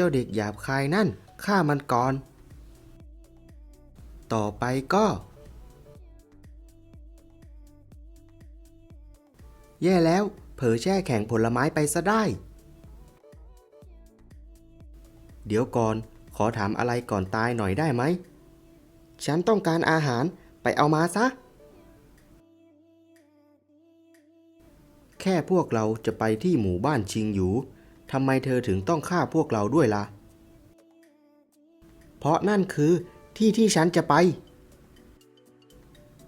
เจ้าเด็กหยาบคายนั่นฆ่ามันก่อน ต่อไปก็ แย่แล้ว เผลอแช่แข็งผลไม้ไปซะได้ เดี๋ยวก่อน ขอถามอะไรก่อนตายหน่อยได้ไหม ฉันต้องการอาหารไปเอามาซะ แค่พวกเราจะไปที่หมู่บ้านชิงหยู ทำไมเธอถึงต้องฆ่าพวกเราด้วยล่ะ เพราะนั่นคือที่ที่ฉันจะไป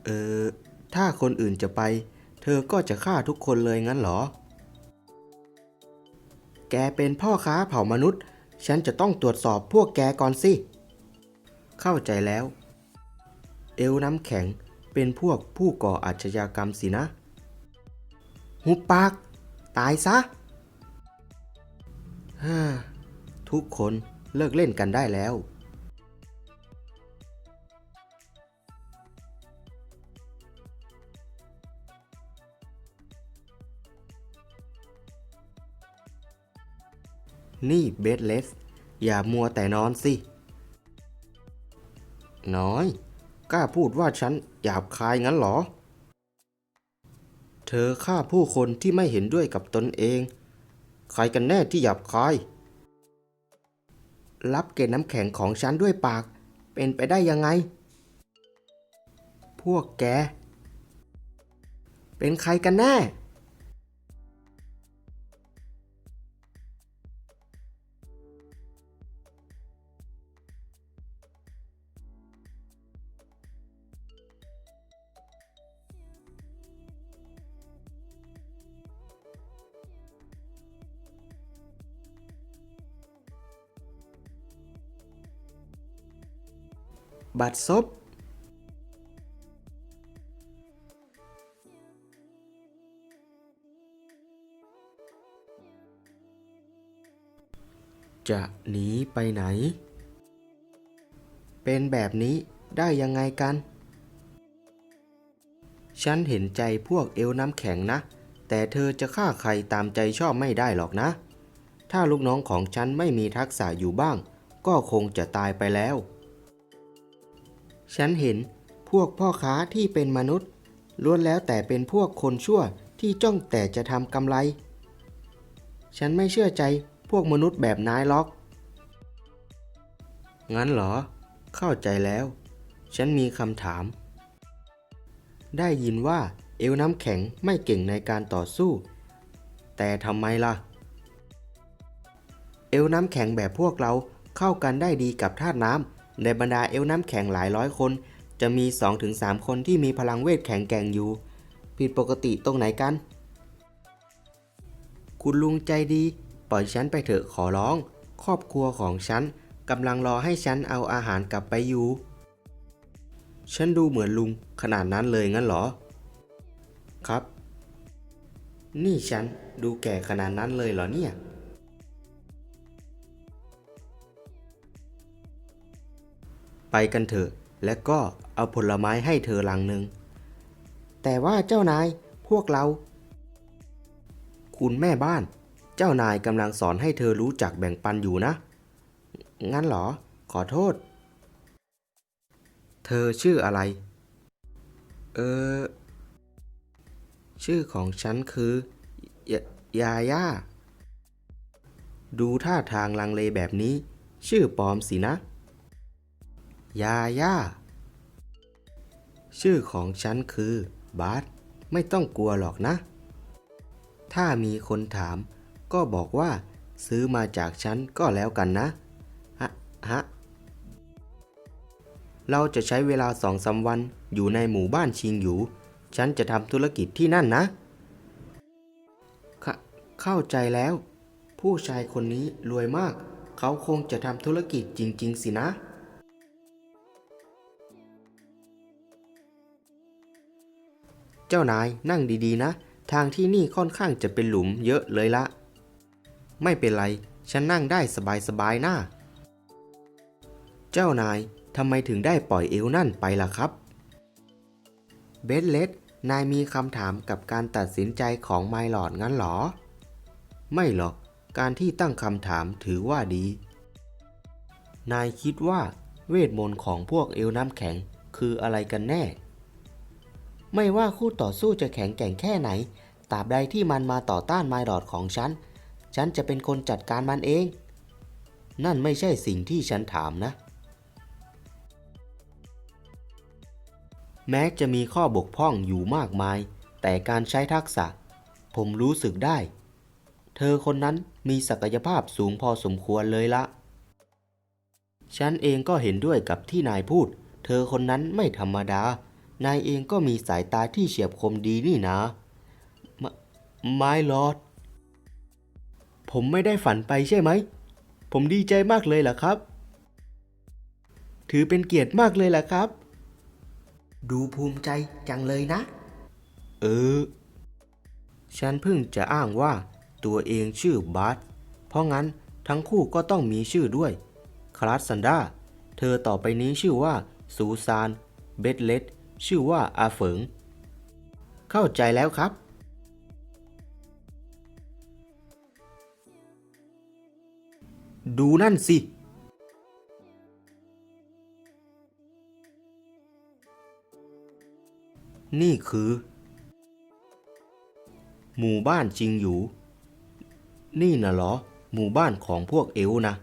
เออ ถ้าคนอื่นจะไป เธอก็จะฆ่าทุกคนเลยงั้นเหรอ แกเป็นพ่อค้าเผ่ามนุษย์ ฉันจะต้องตรวจสอบพวกแกก่อนสิ เข้าใจแล้ว เอวน้ำแข็งเป็นพวกผู้ก่ออาชญากรรมสินะ หุบปาก ตายซะ ฮ่าทุกคนเลิกเล่นกันได้แล้ว นี่เบสเลส อย่ามัวแต่นอนสิ น้อย กล้าพูดว่าฉันหยาบคายงั้นหรอ เธอฆ่าผู้คนที่ไม่เห็นด้วยกับตนเอง ใครกันแน่ที่หยาบคาย รับเกล็ดน้ำแข็งของฉันด้วยปาก เป็นไปได้ยังไง พวกแก เป็นใครกันแน่ บัตรซบ จะหนีไปไหน เป็นแบบนี้ได้ยังไงกัน ฉันเห็นใจพวกเอวน้ำแข็งนะ แต่เธอจะฆ่าใครตามใจชอบไม่ได้หรอกนะ ถ้าลูกน้องของฉันไม่มีทักษะอยู่บ้าง ก็คงจะตายไปแล้ว ฉันเห็นพวกพ่อค้าที่เป็นมนุษย์ล้วนแล้วแต่เป็นพวกคนชั่วที่จ้องแต่จะทำกำไร ฉันไม่เชื่อใจพวกมนุษย์แบบนายหรอก งั้นเหรอ เข้าใจแล้ว ฉันมีคำถาม ได้ยินว่าเอวน้ำแข็งไม่เก่งในการต่อสู้ แต่ทำไมล่ะ เอวน้ำแข็งแบบพวกเราเข้ากันได้ดีกับธาตุน้ำ ในบรรดาเอวน้ำแข็งหลายร้อยคน จะมี 2-3 คนที่มีพลังเวทแข็งแกร่งอยู่ ผิดปกติตรงไหนกัน คุณลุงใจดี ปล่อยฉันไปเถอะขอร้อง ครอบครัวของฉันกำลังรอให้ฉันเอาอาหารกลับไปอยู่ ฉันดูเหมือนลุงขนาดนั้นเลยงั้นเหรอ ครับ นี่ฉันดูแก่ขนาดนั้นเลยเหรอเนี่ย ไปกันเถอะ และก็เอาผลไม้ให้เธอลังหนึ่ง แต่ว่าเจ้านายพวกเรา คุณแม่บ้าน เจ้านายกำลังสอนให้เธอรู้จักแบ่งปันอยู่นะ งั้นเหรอ ขอโทษ เธอชื่ออะไร เออ ชื่อของฉันคือยยาย่า ดูท่าทางลังเลแบบนี้ ชื่อปลอมสินะ ยาย่า ชื่อของฉันคือบาสไม่ต้องกลัวหรอกนะ ถ้ามีคนถาม ก็บอกว่าซื้อมาจากฉันก็แล้วกันนะ ฮะ ฮะ เราจะใช้เวลาสองสาวันอยู่ในหมู่บ้านชิงหยูฉันจะทำธุรกิจที่นั่นนะเขเข้าใจแล้ว ผู้ชายคนนี้รวยมาก เขาคงจะทำธุรกิจจริง ๆ สินะ เจ้านายนั่งดีๆนะ ทางที่นี่ค่อนข้างจะเป็นหลุมเยอะเลยละ ไม่เป็นไร ฉันนั่งได้สบายๆหน้าเจ้านายทำไมถึงได้ปล่อยเอวนั่นไปล่ะครับ เบสเลสนายมีคำถามกับการตัดสินใจของไมลอดงั้นหรอ ไม่หรอก การที่ตั้งคำถามถือว่าดี นายคิดว่าเวทมนต์ของพวกเอลน้ำแข็งคืออะไรกันแน่ ไม่ว่าคู่ต่อสู้จะแข็งแกร่งแค่ไหนตราบใดที่มันมาต่อต้านไมดอดของฉัน ฉันจะเป็นคนจัดการมันเอง นั่นไม่ใช่สิ่งที่ฉันถามนะ แม้จะมีข้อบกพร่องอยู่มากมาย แต่การใช้ทักษะ ผมรู้สึกได้ เธอคนนั้นมีศักยภาพสูงพอสมควรเลยละ ฉันเองก็เห็นด้วยกับที่นายพูด เธอคนนั้นไม่ธรรมดา นายเองก็มีสายตาที่เฉียบคมดีนี่นะมไม่ลอด ผมไม่ได้ฝันไปใช่ไหม ผมดีใจมากเลยล่ะครับ ถือเป็นเกียรติมากเลยล่ะครับ ดูภูมิใจจังเลยนะ เออ ฉันเพิ่งจะอ้างว่าตัวเองชื่อบาร์ตเพราะงั้นทั้งคู่ก็ต้องมีชื่อด้วย คลาสซันดา เธอต่อไปนี้ชื่อว่าซูซาน เบตเลต ชื่อว่าอาเฝิง เข้าใจแล้วครับ ดูนั่นสิ นี่คือ หมู่บ้านจริงอยู่ นี่น่ะเหรอ หมู่บ้านของพวกเอลฟ์นะ